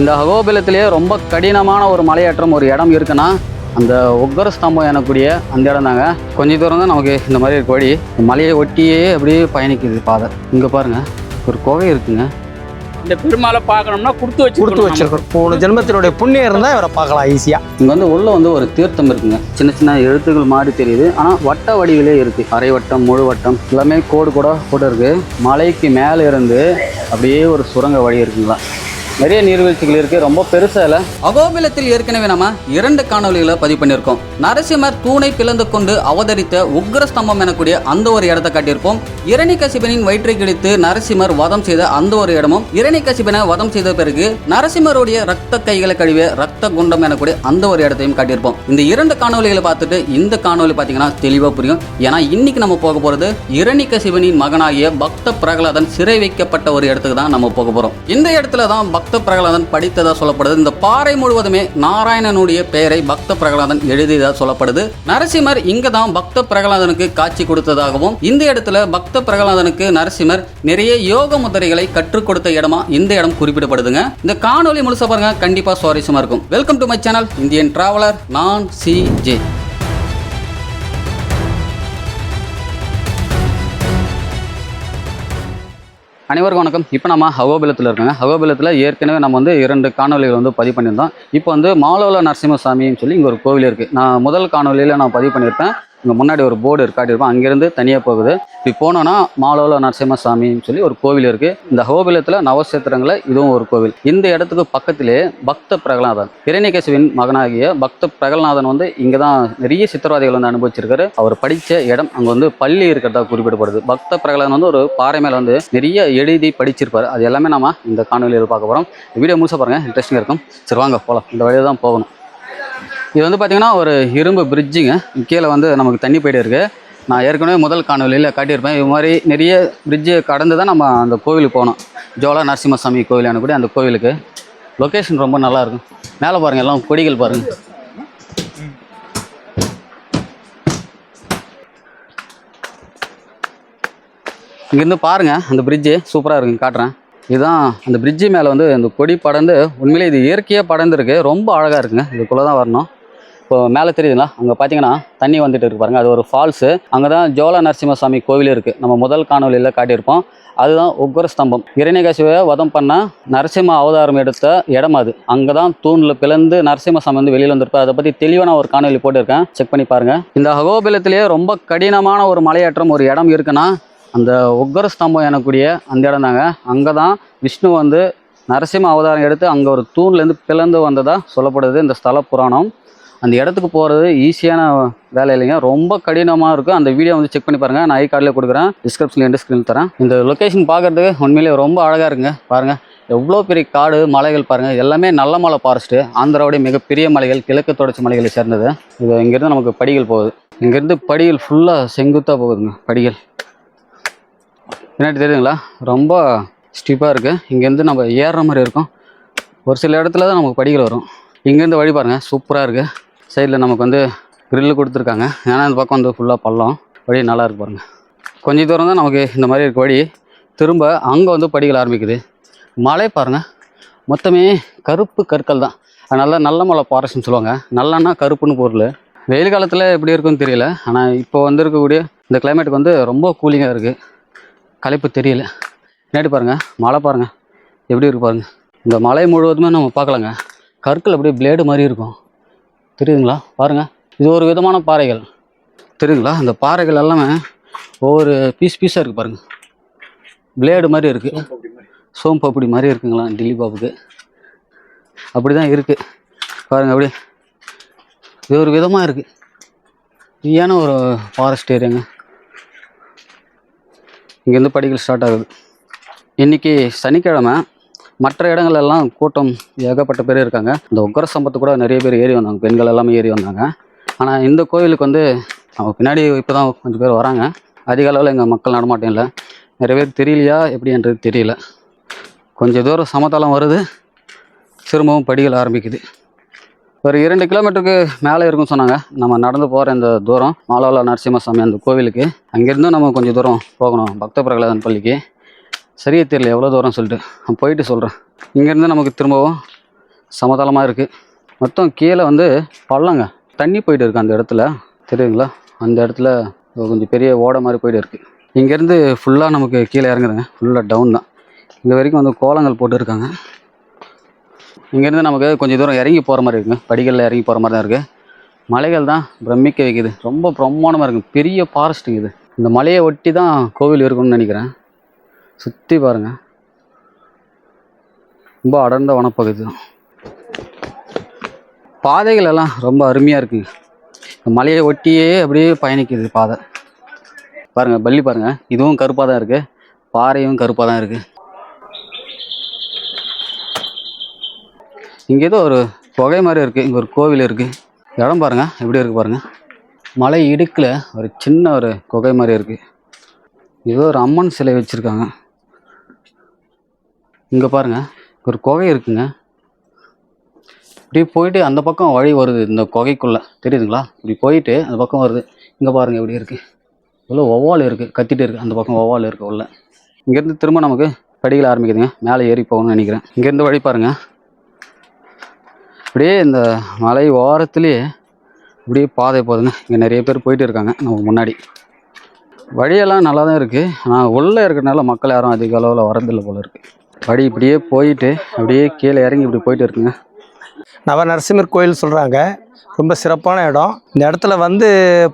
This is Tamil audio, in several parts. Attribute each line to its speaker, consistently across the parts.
Speaker 1: இந்த அகோபிலத்திலேயே ரொம்ப கடினமான ஒரு மலையேற்றம் ஒரு இடம் இருக்குன்னா அந்த உக்கர ஸ்தம்பம் எனக்கூடிய அந்த இடம் தாங்க. கொஞ்சம் தூரம் தான் நமக்கு இந்த மாதிரி இருக்கு வழி இந்த மலையை ஒட்டியே அப்படியே பயணிக்குது பாதை. இங்கே பாருங்க ஒரு கோவை இருக்குங்க.
Speaker 2: இந்த பெருமாளை பார்க்கணும்னா கொடுத்து வச்சு
Speaker 3: கொடுத்து வச்சிருக்கோம் போன ஜென்மத்தினுடைய புண்ணியம் இருந்தால் இவரை பார்க்கலாம் ஈஸியா.
Speaker 1: இங்கே வந்து உள்ள வந்து ஒரு தீர்த்தம் இருக்குங்க. சின்ன சின்ன எழுத்துக்கள் மாதிரி தெரியுது. ஆனால் வட்ட வடிவிலே இருக்கு. அரை வட்டம் முழு வட்டம் எல்லாமே கோடு கூட போட்டு இருக்கு. மலைக்கு மேலே இருந்து அப்படியே ஒரு சுரங்க வழி இருக்குங்களா. நிறைய நீர்வீழ்ச்சிகள் இருக்கு. ரொம்ப பெருசா இல்ல. அகோபிலத்தில் ஏற்கனவே நம்ம இரண்டு காணொளிகளை பதிவு பண்ணியிருக்கோம். நரசிம்மர் தூணை பிளந்து கொண்டு அவதரித்த உக்ரஸ்தம்பம் எனக்கூடிய அந்த ஒரு இடத்தை காட்டியிருப்போம். இரணிகசிபனின் கசிபனின் வயிற்றை கிழித்து நரசிம்மர் வதம் செய்த அந்த ஒரு இடமும் இரணிகசிபனை கசிபனை வதம் செய்த பிறகு நரசிம்மருடைய ரத்த கைகளை கழுவிய ரத்த குண்டம் எனக்கூடிய அந்த ஒரு இடத்தையும் காட்டியிருப்போம். இந்த இரண்டு காணொளிகளை பார்த்துட்டு இந்த காணொளி பார்த்தீங்கன்னா தெளிவாக புரியும். ஏன்னா இன்னைக்கு நம்ம போக போறது இரணி கசிபனின் மகனாகிய பக்த பிரகலாதன் சிறை வைக்கப்பட்ட ஒரு இடத்துக்கு தான் நம்ம போக போறோம். இந்த இடத்துல தான் பக்த பிரகலாதன் படித்ததாக சொல்லப்படுது. இந்த பாறை முழுவதுமே நாராயணனுடைய பெயரை பக்த பிரகலாதன் எழுதியதாக சொல்லப்படுது. நரசிம்மர் இங்க தான் பக்த பிரகலாதனுக்கு காட்சி கொடுத்ததாகவும் இந்த இடத்துல பக்த பிரகலாதனுக்கு நரசிம்மர் நிறைய யோக முதிரைகளை கற்றுக் கொடுத்த இடமா இந்த இடம் குறிப்பிடப்படுதுங்க. இந்த காணொலி முழுசா பாருங்க கண்டிப்பா சுவாரஸ்யமா இருக்கும். Welcome to my channel Indian traveller நான் சி ஜே அனைவருக்கும் வணக்கம். இப்போ நம்ம ஹகோபிலத்தில் இருக்கோங்க. ஹகோபிலத்தில் ஏற்கனவே நம்ம வந்து இரண்டு காணொலிகள் வந்து பதிவு பண்ணியிருந்தோம். இப்போ வந்து மாலோல நரசிம்மசாமின்னு சொல்லி இங்கே ஒரு கோவில் இருக்குது நான் முதல் காணொலியில் நான் பதிவு பண்ணியிருப்பேன். இங்கே முன்னாடி ஒரு போர்டு இருக்காட்டிருப்போம் அங்கேருந்து தனியாக போகுது. இப்படி போனோன்னா மாலோல நரசிம்மசாமின்னு சொல்லி ஒரு கோவில் இருக்குது இந்த ஹோபிலத்தில் நவசேத்திரங்களில் இதுவும் ஒரு கோவில். இந்த இடத்துக்கு பக்கத்திலே பக்த பிரகலாதன் இரணிகேசுவின் மகனாகிய பக்த பிரகலாதன் வந்து இங்கே தான் நிறைய சித்திரவாதிகள் வந்து அனுபவிச்சிருக்காரு. அவர் படித்த இடம் அங்கே வந்து பள்ளி இருக்கிறதா குறிப்பிடப்படுது. பக்த பிரகலாதன் வந்து ஒரு பாறை மேலே வந்து நிறைய எழுதி படிச்சிருப்பார். அது எல்லாமே நம்ம இந்த காணொலியில் பார்க்க போகிறோம் வீடியோ முழுசாக பாருங்கள் இன்ட்ரெஸ்டிங்காக இருக்கும். சரி வாங்க போகலாம் இந்த வழியாக தான் போகணும். இது வந்து பார்த்திங்கன்னா ஒரு இரும்பு பிரிட்ஜுங்க கீழே வந்து நமக்கு தண்ணி போயிட்டு இருக்கு. நான் ஏற்கனவே முதல் காணொலியில் காட்டியிருப்பேன். இது மாதிரி நிறைய பிரிட்ஜு கடந்து தான் நம்ம அந்த கோவிலுக்கு போனோம் ஜோலா நரசிம்மசாமி கோவிலான கூட அந்த கோவிலுக்கு. லொக்கேஷன் ரொம்ப நல்லாயிருக்கும் மேலே பாருங்கள் எல்லாம் கொடிகள் பாருங்கள் இங்கேருந்து பாருங்கள் அந்த பிரிட்ஜு சூப்பராக இருக்குங்க காட்டுறேன். இதுதான் அந்த பிரிட்ஜு மேலே வந்து இந்த கொடி படந்து உண்மையிலே இது இயற்கையாக படர்ந்துருக்கு. ரொம்ப அழகாக இருக்குங்க. இதுக்குள்ளே தான் வரணும். இப்போ மேலே தெரியுதுங்களா? அங்கே பார்த்தீங்கன்னா தண்ணி வந்துட்டு இருக்கு பாருங்கள் அது ஒரு ஃபால்ஸு அங்கே தான் ஜோலா நரசிம்மசாமி கோவில் இருக்குது நம்ம முதல் காணொலியில் காட்டியிருப்போம். அதுதான் உக்ர ஸ்தம்பம். இரணிகாசிவை வதம் பண்ண நரசிம்ம அவதாரம் எடுத்த இடம் அது. அங்கே தான் தூணில் பிளந்து நரசிம்மசாமி வந்து வெளியில் வந்திருப்பார். அதை பற்றி தெளிவான ஒரு காணொலி போட்டிருக்கேன். செக் பண்ணி பாருங்கள் இந்த அகோபிலத்திலேயே ரொம்ப கடினமான ஒரு மலையேற்றம் ஒரு இடம் இருக்குன்னா அந்த உக்ர ஸ்தம்பம் எனக்கூடிய அந்த இடம் தாங்க. அங்கே தான் விஷ்ணு வந்து நரசிம்ம அவதாரம் எடுத்து அங்கே ஒரு தூண்லேருந்து பிளந்து வந்ததாக சொல்லப்படுது இந்த ஸ்தல புராணம். அந்த இடத்துக்கு போகிறது ஈஸியான வேலை இல்லைங்க. ரொம்ப கடினமாக இருக்கும் அந்த வீடியோ வந்து செக் பண்ணி பாருங்கள் நான் ஐ கார்டில் கொடுக்குறேன். டிஸ்கிரிப்ஷனில் எண்டு ஸ்க்ரீன் தரேன். இந்த லொக்கேஷன் பார்க்குறதுக்கு உண்மையிலேயே ரொம்ப அழகாக இருக்குங்க. பாருங்கள் எவ்வளோ பெரிய காடு மலைகள் பாருங்கள் எல்லாமே நல்ல மலை ஃபாரஸ்ட்டு ஆந்திராவுடைய மிகப்பெரிய மலைகள் கிழக்கு தொடர்ச்சி மலைகளை சேர்ந்தது. இது இங்கேருந்து நமக்கு படிகள் போகுது. இங்கேருந்து படிகள் ஃபுல்லாக செங்குத்தாக போகுதுங்க. படிகள். பின்னாடி தெரியுதுங்களா? ரொம்ப ஸ்டிப்பாக இருக்குது இங்கேருந்து நம்ம ஏறுற மாதிரி இருக்கும். ஒரு சில இடத்துல தான் நமக்கு படிகள் வரும். இங்கேருந்து வழி பாருங்கள் சூப்பராக இருக்குது சைடில் நமக்கு வந்து க்ரில்லு கொடுத்துருக்காங்க. ஏன்னா இந்த பக்கம் வந்து ஃபுல்லாக பள்ளம். வழி நல்லா இருக்கு பாருங்கள் கொஞ்சம் தூரம் தான் நமக்கு இந்த மாதிரி இருக்க வழி. திரும்ப அங்கே வந்து படிகள் ஆரம்பிக்குது. மலை பாருங்கள் மொத்தமே கருப்பு கற்கள் தான். அதனால நல்ல மலை பாரஸ்ட்னு சொல்லுவாங்க. நல்லன்னா கருப்புன்னு பொருள். வெயில் காலத்தில் எப்படி இருக்குன்னு தெரியல. ஆனால் இப்போ வந்திருக்கக்கூடிய இந்த கிளைமேட்டுக்கு வந்து ரொம்ப கூலிங்காக இருக்குது களைப்பு தெரியல. பின்னாடி பாருங்கள் மழை பாருங்கள் எப்படி இருக்கு பாருங்கள் இந்த மலை முழுவதுமே நம்ம பார்க்கலாங்க. கற்கள் அப்படியே பிளேடு மாதிரி இருக்கும். தெரியுதுங்களா? பாருங்கள் இது ஒரு விதமான பாறைகள். தெரியுதுங்களா? இந்த பாறைகள் எல்லாமே ஒவ்வொரு பீஸ் பீஸாக இருக்குது பாருங்கள் பிளேடு மாதிரி இருக்குது சோம்பு அப்படி மாதிரி இருக்குங்களா? டில்லி பாபுக்கு. அப்படி தான் இருக்குது பாருங்கள் அப்படியே. இது ஒரு விதமாக இருக்குது ஏன்னா ஒரு ஃபாரஸ்ட் ஏரியாங்க இங்கேருந்து படிகள் ஸ்டார்ட் ஆகுது. இன்றைக்கி சனிக்கிழமை. மற்ற இடங்கள் எல்லாம் கூட்டம் ஏகப்பட்ட பேர் இருக்காங்க. இந்த உக்கர சம்பத்து கூட நிறைய பேர் ஏறி வந்தாங்க. பெண்கள் எல்லாமே ஏறி வந்தாங்க. ஆனால் இந்த கோயிலுக்கு வந்து நம்ம பின்னாடி இப்போ தான் கொஞ்சம் பேர் வராங்க. அதிக அளவில் எங்கள் மக்கள் நடமாட்டம் இல்லை. நிறைய பேர் தெரியலையா? எப்படின்றது தெரியல. கொஞ்சம் தூரம் சமதளம் வருது. திரும்பவும் படிகள் ஆரம்பிக்குது. ஒரு இரண்டு கிலோமீட்டருக்கு மேலே இருக்கும்னு சொன்னாங்க. நம்ம நடந்து போகிற இந்த தூரம் மாலவலா நரசிம்மசாமி அந்த கோவிலுக்கு. அங்கேருந்தும் நம்ம கொஞ்சம் தூரம் போகணும். பக்த பிரகலாதன் பள்ளிக்கு. சரியே தெரியல எவ்வளோ தூரம் சொல்லிட்டு. போயிட்டு சொல்கிறேன் இங்கேருந்து நமக்கு திரும்பவும் சமதளமாக இருக்குது மொத்தம் கீழே வந்து பள்ளங்க. தண்ணி போயிட்டு இருக்கு அந்த இடத்துல. தெரியுங்களா அந்த இடத்துல கொஞ்சம் பெரிய ஓடை மாதிரி போயிட்டு இருக்குது இங்கேருந்து ஃபுல்லாக நமக்கு கீழே இறங்குதுங்க. ஃபுல்லாக டவுன் தான். இங்கே வரைக்கும் வந்து கோலங்கள் போட்டுருக்காங்க இங்கேருந்து நமக்கு கொஞ்சம் தூரம் இறங்கி போகிற மாதிரி இருக்குங்க. படிகளில் இறங்கி போகிற மாதிரி தான் இருக்குது மலைகள் தான் பிரமிக்க வைக்குது. ரொம்ப பிரம்மாண்டமாக இருக்குது பெரிய ஃபாரஸ்ட்டுங்க இது. இந்த மலையை ஒட்டி தான் கோவில் இருக்கும்னு நினைக்கிறேன். சுற்றி பாருங்கள் ரொம்ப அடர்ந்த வனப்பகுதி தான். பாதைகள் எல்லாம் ரொம்ப அருமையாக இருக்குங்க. மலையை ஒட்டியே அப்படியே பயணிக்குது பாதை. பாருங்கள் பள்ளி பாருங்கள் இதுவும் கருப்பாக தான் இருக்குது பாறையும் கருப்பாக தான் இருக்குது இங்கே ஏதோ ஒரு புகை மாதிரி இருக்குது இங்கே ஒரு கோவில் இருக்குது இடம் பாருங்கள் எப்படி இருக்குது பாருங்கள் மலை இடுக்கில் ஒரு சின்ன ஒரு குகை மாதிரி இருக்குது ஏதோ ஒரு அம்மன் சிலை வச்சுருக்காங்க. இங்கே பாருங்கள் ஒரு குகை இருக்குங்க. இப்படி போயிட்டு அந்த பக்கம் வழி வருது இந்த குகைக்குள்ளே. தெரியுதுங்களா? இப்படி போயிட்டு அந்த பக்கம் வருது. இங்கே பாருங்கள் எப்படி இருக்குது இவ்வளோ ஒவ்வால் இருக்குது கத்திட்டு இருக்குது அந்த பக்கம் ஒவ்வால் இருக்குது உள்ள. இங்கேருந்து திரும்ப நமக்கு படிகள் ஆரம்பிக்குதுங்க. மேலே ஏறி போகணும்னு நினைக்கிறேன். இங்கேருந்து வழி பாருங்கள் அப்படியே இந்த மலை ஓரத்துலேயே இப்படியே பாதை போகுதுங்க. இங்கே நிறைய பேர் போயிட்டு இருக்காங்க நமக்கு முன்னாடி. வழியெல்லாம் நல்லா தான் இருக்குது ஆனால் உள்ளே இருக்கிறனால மக்கள் யாரும் அதிக அளவில் வரதில்லை போல இருக்குது வழி இப்படியே போயிட்டு அப்படியே கீழே இறங்கி இப்படி போயிட்டு இருக்குங்க.
Speaker 3: நவ நரசிம்மர் கோயில் சொல்கிறாங்க ரொம்ப சிறப்பான இடம். இந்த இடத்துல வந்து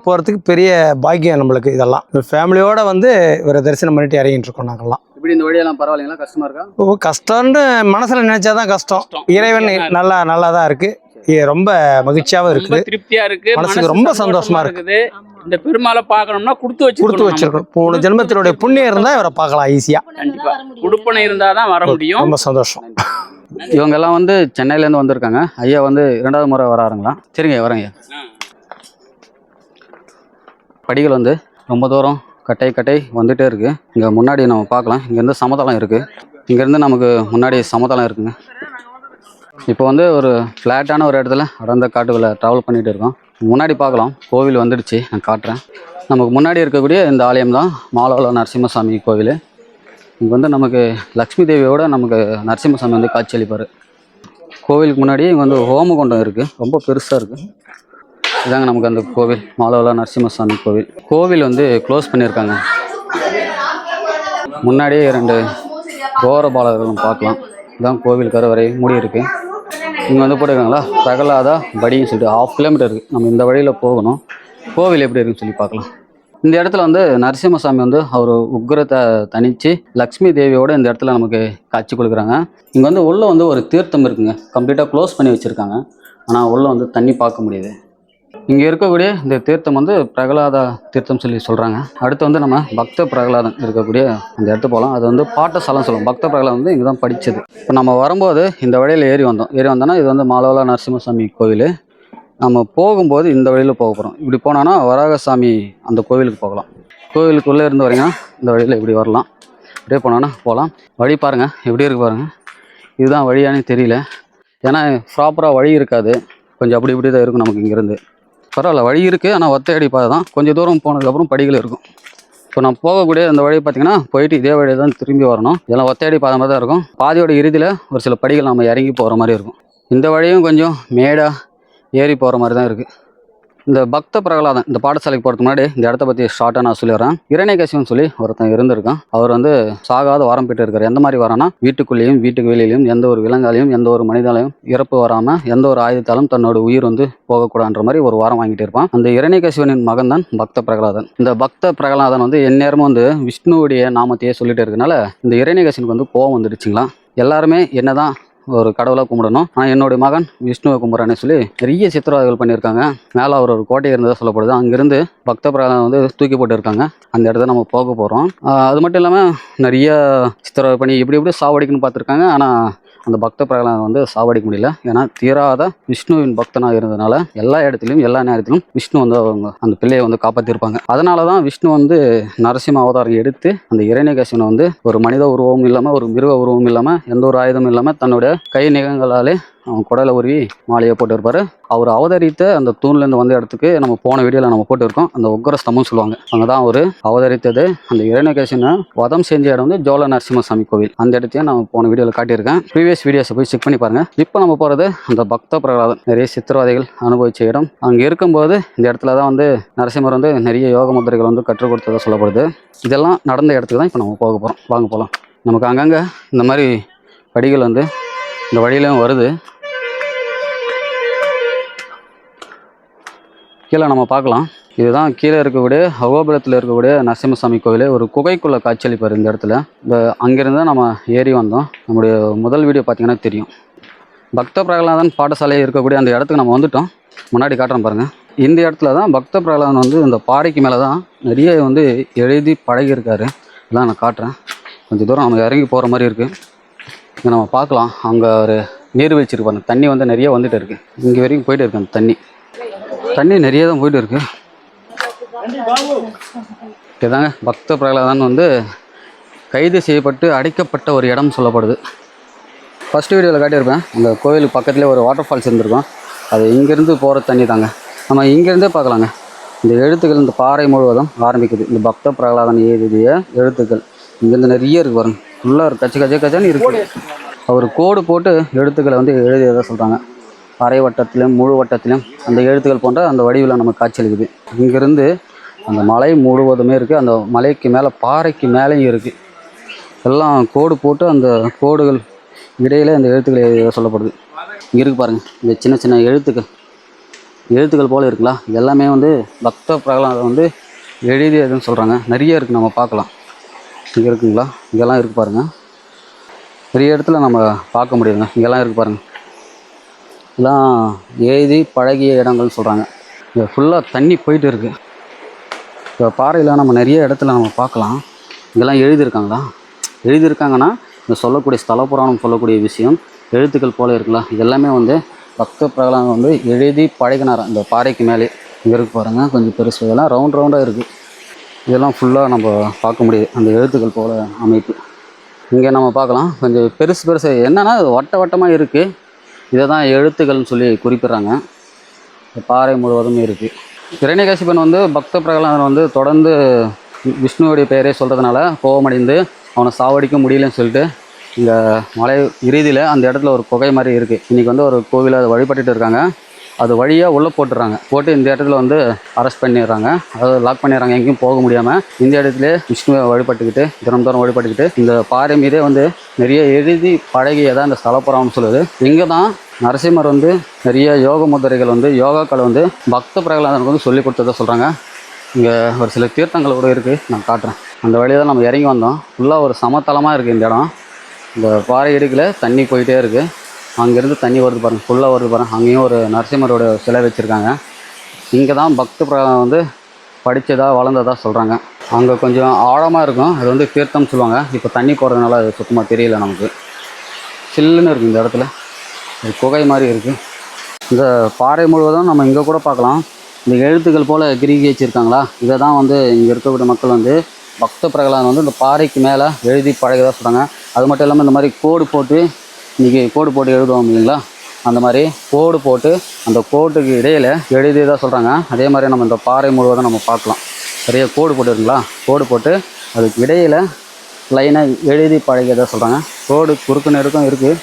Speaker 3: போகிறதுக்கு பெரிய பாக்கியம் நம்மளுக்கு இதெல்லாம். ஃபேமிலியோடு வந்து இவரை தரிசனம் பண்ணிட்டு இறங்கிட்டு இருக்கோம் நாங்கள்லாம்
Speaker 1: இப்படி இந்த வழியெல்லாம் பரவாயில்லைங்களா? கஷ்டமாக இருக்கா?
Speaker 3: ஓ கஷ்டம்னு மனசில் நினச்சா தான் கஷ்டம். இறைவன் நல்லா நல்லா தான் இருக்குது ரொம்ப மகிழ்ச்சியாகவும்
Speaker 2: ரொம்ப
Speaker 3: இருக்குது.
Speaker 2: திருப்தியா இருக்கு.
Speaker 3: மனசுக்கு
Speaker 2: மனசு
Speaker 3: ரொம்ப சந்தோஷமா
Speaker 2: இருக்குது. இந்த பெருமாளை பார்க்கணும்னா கொடுத்து வச்சு
Speaker 3: கொடுத்து வச்சிருக்கோம் போன ஜென்மத்தினுடைய புண்ணியம் இருந்தால் இவரை பார்க்கலாம் ஈஸியாக
Speaker 2: கண்டிப்பா. குடுப்பனை இருந்தாதான் வர முடியும்.
Speaker 3: ரொம்ப சந்தோஷம்.
Speaker 1: இவங்க எல்லாம் வந்து சென்னையிலேருந்து வந்திருக்காங்க. ஐயா வந்து இரண்டாவது முறை வராருங்களா? சரிங்க வரேங்க. படிகள் வந்து ரொம்ப தூரம் கட்டை கட்டை வந்துட்டே இருக்கு. இங்கே முன்னாடி நம்ம பார்க்கலாம். இங்கேருந்து சமதளம் இருக்குது இங்கேருந்து நமக்கு முன்னாடி சமதளம் இருக்குங்க. இப்போ வந்து ஒரு ஃப்ளாட்டான ஒரு இடத்துல அடர்ந்த காட்டுக்குள்ளே ட்ராவல் பண்ணிகிட்டு இருக்கோம். முன்னாடி பார்க்கலாம். கோவில் வந்துடுச்சு. நான் காட்டுறேன். நமக்கு முன்னாடி இருக்கக்கூடிய இந்த ஆலயம் தான் மாலவள நரசிம்மசாமி கோவில். இங்கே வந்து நமக்கு லக்ஷ்மி தேவியோட நமக்கு நரசிம்மசாமி வந்து காட்சியளிப்பார் கோவிலுக்கு முன்னாடி இங்கே வந்து ஹோமகுண்டம் இருக்குது ரொம்ப பெருசாக இருக்குது இதாங்க நமக்கு அந்த கோவில் மாலவள நரசிம்மசாமி கோவில். கோவில் வந்து க்ளோஸ் பண்ணியிருக்காங்க. முன்னாடியே ரெண்டு கோரபாலர்களும் பார்க்கலாம். இதுதான் கோவில் கருவறை மூடி இருக்குது இங்கே வந்து போட்டிருக்காங்களா? பிரகலாதா படின்னு சொல்லிட்டு ஹாஃப் கிலோமீட்டர் இருக்குது நம்ம இந்த வழியில் போகணும். கோவில் எப்படி இருக்குன்னு சொல்லி பார்க்கலாம். இந்த இடத்துல வந்து நரசிம்மசாமி வந்து அவர் உக்ரத்தை தனிச்சு லக்ஷ்மி தேவியோட இந்த இடத்துல நமக்கு காட்சி கொடுக்குறாங்க. இங்கே வந்து உள்ளே வந்து ஒரு தீர்த்தம் இருக்குங்க. கம்ப்ளீட்டாக க்ளோஸ் பண்ணி வச்சுருக்காங்க. ஆனால் உள்ளே வந்து தண்ணி பார்க்க முடியுது. இங்கே இருக்கக்கூடிய இந்த தீர்த்தம் வந்து பிரகலாதா தீர்த்தம் சொல்லி சொல்கிறாங்க அடுத்து வந்து நம்ம பக்த பிரகலாதம் இருக்கக்கூடிய அந்த இடத்துக்கு போகலாம் அது வந்து பாட்டசாலம் சொல்லுவோம் பக்த பிரகலாதம் வந்து இங்கே தான் படித்தது இப்போ நம்ம வரும்போது இந்த வழியில் ஏறி வந்தோம். ஏறி வந்தோன்னா இது வந்து மாலவலா நரசிம்மசாமி கோவில். நம்ம போகும்போது இந்த வழியில் போக போகிறோம் இப்படி போனோன்னா வராகசாமி அந்த கோவிலுக்கு போகலாம். கோவிலுக்குள்ளே இருந்து வரீங்கன்னா இந்த வழியில் இப்படி வரலாம். அப்படியே போனோன்னா போகலாம் வழி பாருங்கள் எப்படி இருக்கு பாருங்கள் இதுதான் வழியானே தெரியல. ஏன்னா ப்ராப்பராக வழி இருக்காது. கொஞ்சம் அப்படி இப்படி தான் இருக்கும் நமக்கு இங்கேருந்து. பரவாயில்ல வழி இருக்குது ஆனால் ஒத்தையடி பாதை தான் கொஞ்சம் தூரம் போனதுக்கப்புறம் படிகள் இருக்கும். இப்போ நான் போகக்கூடிய அந்த வழி பார்த்தீங்கன்னா போயிட்டு இதே வழியை தான் திரும்பி வரணும். இதெல்லாம் ஒத்தையடி பாதை மாதிரி தான் இருக்கும். பாதையோட இறுதியில் ஒரு சில படிகள் நம்ம இறங்கி போகிற மாதிரி இருக்கும். இந்த வழியும் கொஞ்சம் மேடாக ஏறி போகிற மாதிரி தான் இருக்குது இந்த பக்த பிரகலாதன் இந்த பாடசாலைக்கு போகிறதுக்கு முன்னாடி இந்த இடத்த பற்றி ஷார்ட்டாக நான் சொல்லிடுறேன். இரணைகசிவன் சொல்லி ஒருத்தன் இருந்திருக்கான். அவர் வந்து சாகாத வாரம் பெற்று இருக்கார் எந்த மாதிரி வரானா வீட்டுக்குள்ளேயும் வீட்டுக்கு வெளியிலையும் எந்த ஒரு விலங்காலையும் எந்த ஒரு மனிதாலையும் இறப்பு வராமல் எந்த ஒரு ஆயுதத்தாலும் தன்னோட உயிர் வந்து போகக்கூடாதுன்ற மாதிரி ஒரு வாரம் வாங்கிட்டு இருப்பான். அந்த இரணைகசிவனின் மகன் தான் பக்த பிரகலாதன். இந்த பக்த பிரகலாதன் வந்து எந்நேரமும் வந்து விஷ்ணுவுடைய நாமத்தையே சொல்லிட்டு இருக்கனால இந்த இரணைகசிவனுக்கு வந்து கோவம் வந்துடுச்சுங்களா எல்லாருமே என்னதான் ஒரு கடவுளாக கும்பிடணும். ஆனால் என்னுடைய மகன் விஷ்ணுவை கும்பிட்றேன்னு சொல்லி நிறைய சித்திரவாதிகள் பண்ணியிருக்காங்க. மேலே அவர் ஒரு கோட்டை இருந்ததாக சொல்லப்படுது. அங்கேருந்து பக்த பிரகலாதன் வந்து தூக்கி போட்டுருக்காங்க. அந்த இடத்த நம்ம போக போகிறோம் அது மட்டும் இல்லாமல் நிறைய சித்திரவதை பண்ணி இப்படி இப்படி சாவடிக்கணும்னு பார்த்துருக்காங்க. ஆனால் அந்த பக்த பிரகலாதன் வந்து சாவடிக்க முடியல. ஏன்னா தீராத விஷ்ணுவின் பக்தனாக இருந்ததுனால எல்லா இடத்துலையும் எல்லா நேரத்திலும் விஷ்ணு வந்து அவங்க அந்த பிள்ளையை வந்து காப்பாற்றிருப்பாங்க அதனால தான் விஷ்ணு வந்து நரசிம்ம அவதாரம் எடுத்து அந்த இரணிகசிவனை வந்து ஒரு மனித உருவமும் இல்லாமல் ஒரு மிருக உருவமும் இல்லாமல் எந்த ஒரு ஆயுதமும் இல்லாமல் தன்னுடைய கை நிகங்களாலே அவன் குடலை உருவி மாலையை போட்டு இருப்பார் அவர் அவதரித்த அந்த தூண்லேருந்து வந்த இடத்துக்கு நம்ம போன வீடியோவில் நம்ம போட்டிருக்கோம். அந்த உக்கர ஸ்தம்பம் சொல்லுவாங்க. அங்கே தான் அவர் அவதரித்தது. அந்த இரண்யகேசனை வதம் செஞ்ச இடம் வந்து ஜோல நரசிம்மசாமி கோவில். அந்த இடத்தையும் நம்ம போன வீடியோவில் காட்டியிருக்கேன். ப்ரீவியஸ் வீடியோஸை போய் செக் பண்ணி பாருங்க. இப்போ நம்ம போகிறது அந்த பக்த பிரகலாதன். நிறைய சித்திரவாதைகள் அனுபவிச்ச இடம். அங்கே இருக்கும்போது இந்த இடத்துல தான் வந்து நரசிம்மர் வந்து நிறைய யோக முதிரைகள் வந்து கற்றுக் கொடுத்ததாக சொல்லப்படுது. இதெல்லாம் நடந்த இடத்துக்கு தான் இப்போ நம்ம போக போகிறோம் வாங்க போகலாம் நமக்கு அங்கங்கே இந்த மாதிரி படிகள் வந்து இந்த வழியிலும் வருது. கீழே நம்ம பார்க்கலாம். இதுதான் கீழே இருக்கக்கூடிய அகோபுரத்தில் இருக்கக்கூடிய நரசிம்மசாமி கோவில் ஒரு குகைக்குள்ளே காட்சியளிப்பார் இந்த இடத்துல. இந்த அங்கேருந்து நம்ம ஏறி வந்தோம். நம்முடைய முதல் வீடியோ பார்த்திங்கன்னா தெரியும். பக்த பிரகலாதன் பாடசாலை இருக்கக்கூடிய அந்த இடத்துக்கு நம்ம வந்துட்டோம். முன்னாடி காட்டுறோம் பாருங்கள் இந்த இடத்துல தான் பக்த பிரகலாதன் வந்து இந்த பாறைக்கு மேலே தான் நிறைய வந்து எழுதி பழகியிருக்காரு. இதெல்லாம் நான் காட்டுறேன். கொஞ்சம் தூரம் நம்ம இறங்கி போகிற மாதிரி இருக்குது இங்கே நம்ம பார்க்கலாம். அங்கே ஒரு நீர்வீழ்ச்சி இருக்கும் அந்த தண்ணி வந்து நிறைய வந்துட்டு இருக்கு. இங்கே வரைக்கும் போயிட்டு இருக்கு அந்த தண்ணி. தண்ணி நிறைய தான் போயிட்டு இருக்கு. இதுதாங்க பக்த பிரகலாதன் வந்து கைது செய்யப்பட்டு அடைக்கப்பட்ட ஒரு இடம் சொல்லப்படுது. ஃபஸ்ட்டு வீடியோவில் காட்டியிருப்பேன். அந்த கோயிலுக்கு பக்கத்துலேயே ஒரு வாட்டர் ஃபால்ஸ் இருந்திருக்கும். அது இங்கேருந்து போகிற தண்ணி தாங்க. நம்ம இங்கேருந்தே பார்க்கலாங்க. இந்த எழுத்துக்கள் இந்த பாறை முழுவதும் ஆரம்பிக்குது. இந்த பக்த பிரகலாதன் எழுதிய எழுத்துக்கள் இங்கேருந்து நிறைய இருக்கு பாருங்க. ஃபுல்லாக இருக்கு கச்ச கச்ச கச்சன்னு இருக்கு. அவர் கோடு போட்டு எழுத்துக்களை வந்து எழுதியதாக சொல்கிறாங்க அரை வட்டத்திலும் முழு வட்டத்திலும் அந்த எழுத்துக்கள் போன்ற அந்த வடிவில் நமக்கு காட்சியளிக்குது இங்கேருந்து அந்த மலை முழுவதுமே இருக்குது அந்த மலைக்கு மேலே பாறைக்கு மேலேயும் இருக்குது எல்லாம் கோடு போட்டு அந்த கோடுகள் இடையில அந்த எழுத்துக்கள் சொல்லப்படுது. இங்கே இருக்கு பாருங்கள் இந்த சின்ன சின்ன எழுத்துக்கள். எழுத்துக்கள் போல் இருக்குல்ல. இது எல்லாமே வந்து பக்த பிரகலாதம் வந்து எழுதியதுன்னு சொல்கிறாங்க நிறைய இருக்குது நம்ம பார்க்கலாம். இங்கே இருக்குங்களா? இங்கெல்லாம் இருக்குது பாருங்கள் பெரிய இடத்துல நம்ம பார்க்க முடியுதுங்க. இங்கெல்லாம் இருக்குது பாருங்கள் இதெல்லாம் எழுதி பழகிய இடங்கள்னு சொல்கிறாங்க இங்கே ஃபுல்லாக தண்ணி போயிட்டு இருக்குது இப்போ பாறையில் நம்ம நிறைய இடத்துல நம்ம பார்க்கலாம். இங்கெல்லாம் எழுதியிருக்காங்களா? எழுதியிருக்காங்கன்னா இந்த சொல்லக்கூடிய ஸ்தல புராணம் சொல்லக்கூடிய விஷயம் எழுத்துக்கள் போல இருக்கலாம் இதெல்லாமே வந்து பக்த பிரகலாதம் வந்து எழுதி பழகினாராம். இந்த பாறைக்கு மேலே. இங்கே இருக்கு பாருங்கள் கொஞ்சம் பெருசு இதெல்லாம் ரவுண்ட் ரவுண்டாக இருக்குது இதெல்லாம் ஃபுல்லாக நம்ம பார்க்க முடியுது. அந்த எழுத்துக்கள் போல அமைப்பு. இங்கே நம்ம பார்க்கலாம். கொஞ்சம் பெருசு பெருசு. என்னென்னா வட்ட வட்டமாக இருக்குது இதை தான் எழுத்துக்கள்னு சொல்லி குறிப்பிட்றாங்க. பாறை முழுவதும் இருக்குது இரண்யகசிபன் வந்து பக்த பிரகலாதன் வந்து தொடர்ந்து விஷ்ணுவோடைய பெயரே சொல்கிறதுனால கோபமடைந்து அவனை சாவடிக்க முடியலன்னு சொல்லிட்டு இங்கே மலை இறுதியில் அந்த இடத்துல ஒரு குகை மாதிரி இருக்குது இன்றைக்கி வந்து ஒரு கோவிலை அதை வழிபட்டுட்டு இருக்காங்க. அது வழியாக உள்ளே போட்டுடுறாங்க போட்டு இந்த இடத்துல வந்து அரெஸ்ட் பண்ணிடுறாங்க. அதாவது லாக் பண்ணிடுறாங்க. எங்கேயும் போக முடியாமல் இந்த இடத்துல விஷ்ணுவை வழிபட்டுக்கிட்டு தினம் தோறும் வழிபட்டுக்கிட்டு இந்த பாறை மீதே வந்து நிறைய எழுதி பழகியதான் இந்த ஸ்தலப்புறம்னு சொல்லுது. இங்கே தான் நரசிம்மர் வந்து நிறைய யோக முதிரைகள் வந்து யோகாக்களை வந்து பக்த பிரகலாதனுக்கு வந்து சொல்லி கொடுத்ததை சொல்கிறாங்க இங்கே ஒரு சில தீர்த்தங்கள் கூட இருக்குது நான் காட்டுறேன். அந்த வழியை தான் நம்ம இறங்கி வந்தோம். ஃபுல்லாக ஒரு சமத்தளமாக இருக்குது இந்த இடம். இந்த பாறை இடுக்கில் தண்ணி போயிட்டே இருக்குது அங்கேருந்து தண்ணி வருது பாருங்கள் ஃபுல்லாக வருது பாருங்கள் அங்கேயும் ஒரு நரசிம்மரோட சிலை வச்சுருக்காங்க. இங்கே தான் பக்த பிரகாரம் வந்து படித்ததா வளர்ந்ததா சொல்கிறாங்க அங்கே கொஞ்சம் ஆழமாக இருக்கும். அது வந்து தீர்த்தம் சொல்லுவாங்க. இப்போ தண்ணி போகிறதுனால அது சுத்தமாக தெரியல நமக்கு. சில்லுன்னு இருக்குது இந்த இடத்துல. ஒரு குகை மாதிரி இருக்குது இந்த பாறை முழுவதும் நம்ம இங்கே கூட பார்க்கலாம். இந்த எழுத்துக்கள் போல் கிரிகி வச்சுருக்காங்களா? இதை தான் வந்து இங்கே இருக்கக்கூடிய மக்கள் வந்து பக்த பிரகலாதம் வந்து இந்த பாறைக்கு மேலே எழுதி பழகதாக சொல்கிறாங்க அது மட்டும் இல்லாமல் இந்த மாதிரி கோடு போட்டு இன்றைக்கி கோடு போட்டு எழுதுவோம் இல்லைங்களா? அந்த மாதிரி கோடு போட்டு அந்த கோட்டுக்கு இடையில் எழுதி தான் சொல்கிறாங்க அதே மாதிரி நம்ம இந்த பாறை முழுவதும் நம்ம பார்க்கலாம். நிறைய கோடு போட்டுருங்களா கோடு போட்டு அதுக்கு இடையில் லைனாக எழுதி பழகியதாக சொல்கிறாங்க கோடு குறுக்கு நெருக்கம் இருக்குது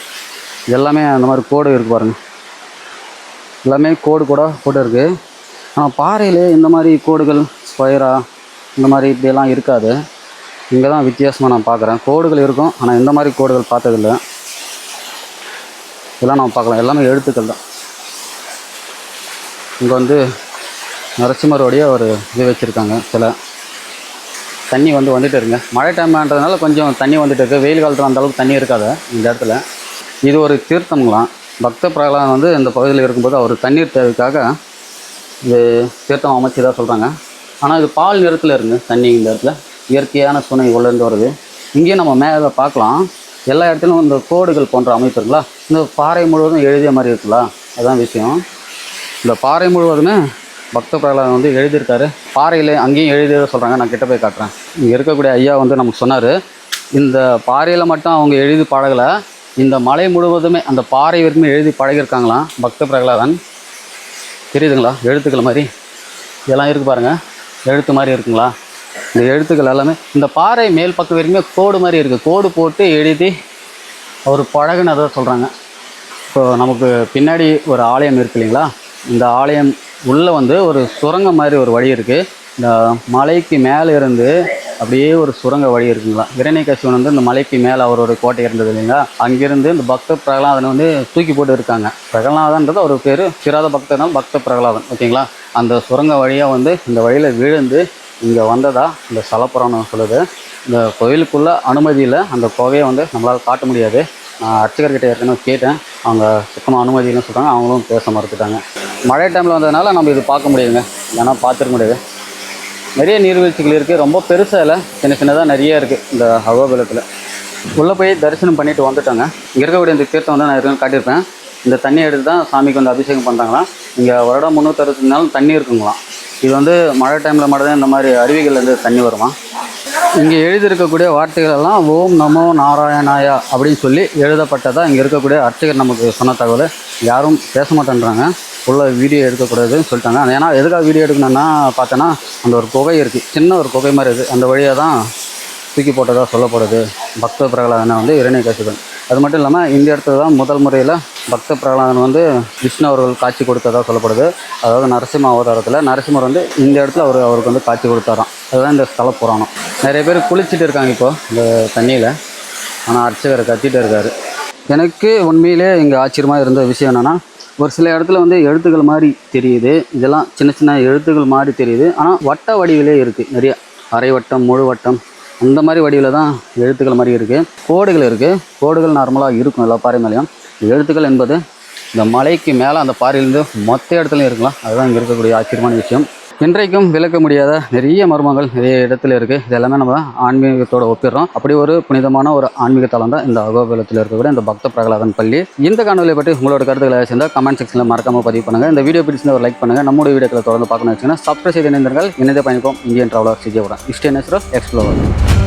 Speaker 1: எல்லாமே அந்த மாதிரி கோடு இருக்குது பாருங்கள் எல்லாமே கோடு கூட போட்டு இருக்குது ஆனால் பாறையில் இந்த மாதிரி கோடுகள் ஸ்கொயராக இந்த மாதிரி இப்படியெல்லாம் இருக்காது. இங்கே தான் வித்தியாசமாக நான் பார்க்குறேன். கோடுகள் இருக்கும் ஆனால் இந்த மாதிரி கோடுகள் பார்த்ததில்ல. இதெல்லாம் நம்ம பார்க்கலாம். எல்லாமே எழுத்துக்கள் தான். இங்கே வந்து நரசிம்மருடைய ஒரு இது வச்சுருக்காங்க. சில தண்ணி வந்து வந்துட்டு இருங்க மழை டைம்ன்றதுனால கொஞ்சம் தண்ணி வந்துட்டு இருக்குது வெயில் காலத்தில் அந்த அளவுக்கு தண்ணி இருக்காது இந்த இடத்துல. இது ஒரு தீர்த்தம்லாம். பக்த பிரகலாதன் வந்து இந்த பகுதியில் இருக்கும்போது அவர் தண்ணீர் தேவைக்காக இது தீர்த்தம் அமைச்சதாக சொல்கிறாங்க ஆனால் இது பால் நிறத்தில் இருங்க தண்ணி இந்த இடத்துல. இயற்கையான சுனை உள்ளேருந்து வருது. இங்கேயும் நம்ம மேலே பார்க்கலாம். எல்லா இடத்துலையும் இந்த கோடுகள் போன்ற அமைப்பு இருக்குல்ல? இந்த பாறை முழுவதும் எழுதிய மாதிரி இருக்குல்ல? அதுதான் விஷயம். இந்த பாறை முழுவதுமே பக்த பிரகலாதன் வந்து எழுதியிருக்காரு. பாறையில் அங்கேயும் எழுதியதை சொல்கிறாங்க நான் கிட்ட போய் காட்டுறேன். இங்கே இருக்கக்கூடிய ஐயா வந்து நமக்கு சொன்னார். இந்த பாறையில் மட்டும் அவங்க எழுதி பழகலை. இந்த மலை முழுவதுமே அந்த பாறை வரைக்குமே எழுதி பழகியிருக்காங்களாம் பக்த பிரகலாதன். தெரியுதுங்களா? எழுத்துக்கள் மாதிரி. இதெல்லாம் இருக்கு பாருங்கள் எழுத்து மாதிரி இருக்குங்களா? இந்த எழுத்துக்கள் எல்லாமே இந்த பாறை மேல் பக்கம் வரைக்குமே கோடு மாதிரி இருக்குது கோடு போட்டு எழுதி அவர் பழகுனதை சொல்கிறாங்க இப்போ நமக்கு பின்னாடி ஒரு ஆலயம் இருக்கு இல்லைங்களா? இந்த ஆலயம் உள்ளே வந்து ஒரு சுரங்கம் மாதிரி ஒரு வழி இருக்குது இந்த மலைக்கு மேலே இருந்து அப்படியே ஒரு சுரங்க வழி இருக்குங்களா? இரணிகசிவன் வந்து இந்த மலைக்கு மேலே அவரோட கோட்டை இருந்தது இல்லைங்களா? அங்கிருந்து இந்த பக்த பிரகலாதனை வந்து தூக்கி போட்டு இருக்காங்க. பிரகலாதன்றது அவர் பேர் சிராத பக்தனால் பக்த பிரகலாதன் ஓகேங்களா? அந்த சுரங்க வழியாக வந்து இந்த வழியில் விழுந்து இங்கே வந்ததா இந்த ஸ்தலப்புராணம் சொல்லுது. இந்த கோயிலுக்குள்ள அனுமதி இல்லை அந்த கோவையை வந்து நம்மளால் காட்ட முடியாது. நான் அர்ச்சகர்கிட்ட ஏற்கனவே கேட்டேன். அவங்க சுத்தமாக அனுமதினு சொல்கிறாங்க அவங்களும் பேச மறுத்துட்டாங்க. மழை டைமில் வந்ததுனால நம்ம இது பார்க்க முடியுதுங்க ஏன்னா பார்த்துருக்க முடியாது. நிறைய நீர்வீழ்ச்சிகள் இருக்குது ரொம்ப பெருசாக இல்லை. சின்ன சின்னதாக நிறைய இருக்குது இந்த அகோபலத்தில் உள்ளே போய் தரிசனம் பண்ணிட்டு வந்துட்டாங்க. இங்கே இருக்கக்கூடிய இந்த தீர்த்தம் வந்து நான் ஏற்கனவே காட்டியிருப்பேன். இந்த தண்ணி எடுத்து தான் சாமிக்கு வந்து அபிஷேகம் பண்ணுறாங்களாம் இங்கே வருடம் முந்நூற்றறுபத்தஞ்சு நாள் தண்ணி இருக்குங்களாம். இது வந்து மழை டைமில் மட்டும்தான் இந்த மாதிரி அருவிகள்லேருந்து தண்ணி வருமா? இங்கே எழுதியிருக்கக்கூடிய வார்த்தைகள் எல்லாம் ஓம் நமோ நாராயணாயா அப்படின்னு சொல்லி எழுதப்பட்டதாக இங்கே இருக்கக்கூடிய அர்ச்சகர் நமக்கு சொன்ன தகவல். யாரும் பேச மாட்டேன்றாங்க. உள்ள வீடியோ எடுக்கக்கூடாதுன்னு சொல்லிட்டாங்க. ஏன்னா எதுக்காக வீடியோ எடுக்கணும்னா பார்த்தோன்னா அந்த ஒரு குகை இருக்குது சின்ன ஒரு குகை மாதிரி இருக்குது அந்த வழியாக தான் தூக்கி போட்டதாக சொல்லப்படுது. பக்த பிரகலாதனை வந்து இரணை கசிதன் அது மட்டும் இல்லாமல் இந்த இடத்துல தான் முதல் முறையில் பக்த பிரகலாதன் வந்து விஷ்ணு அவர்கள் காட்சி கொடுத்ததாக சொல்லப்படுது. அதாவது நரசிம்ம அவதாரத்தில் நரசிம்மர் வந்து இந்த இடத்துல அவர் அவருக்கு வந்து காட்சி கொடுத்தாராம். அதுதான் இந்த ஸ்தல புராணம். நிறைய பேர் குளிச்சுட்டு இருக்காங்க இப்போ இந்த தண்ணியில். ஆனால் அர்ச்சகர் கத்திட்டு இருக்கார். எனக்கு உண்மையிலே இங்கே ஆச்சரியமாக இருந்த விஷயம் என்னென்னா ஒரு சில இடத்துல வந்து எழுத்துக்கள் மாதிரி தெரியுது. இதெல்லாம் சின்ன சின்ன எழுத்துக்கள் மாதிரி தெரியுது. ஆனால் வட்ட வடிவிலே இருக்குது நிறைய அரை வட்டம் முழு வட்டம் அந்த மாதிரி வடிவில் தான் எழுத்துக்கள் மாதிரி இருக்குது கோடுகள் இருக்குது கோடுகள் நார்மலாக இருக்கும் எல்லா பாறை மேலேயும் எழுத்துக்கள் என்பது இந்த மலைக்கு மேலே அந்த பாறையிலேருந்து மொத்த இடத்துலையும் இருக்கலாம். அதுதான் இங்கே இருக்கக்கூடிய ஆச்சரியமான விஷயம். இன்றைக்கும் விளக்க முடியாத நிறைய மர்மங்கள் நிறைய இடத்துல இருக்குது இது எல்லாமே நம்ம ஆன்மீகத்தோட ஒப்பிடுறோம். அப்படி ஒரு புனிதமான ஒரு ஆன்மீக தலம் தான் இந்த அகோபலத்தில் இருக்கக்கூடிய இந்த பக்த பிரகலாதன் பள்ளி. இந்த காணொலியை பற்றி உங்களோட கருத்துக்களை சேர்ந்தால் கமெண்ட் செக்ஷனில் மறக்காம பதிவு பண்ணுங்கள் இந்த வீடியோ பிடிச்சிருந்த ஒரு லைக் பண்ணுங்கள் நம்முடைய வீடியோக்களை தொடர்ந்து பார்க்கணும் வச்சுன்னா சப்ஸ்கிரைப் செய்து இணைந்தீர்கள் இணைந்த பயணிப்போம். இந்தியன் ட்ராவலர் சிஜியவுடன் இஸ்டே நேச்சுரல் எக்ஸ்ப்ளோர்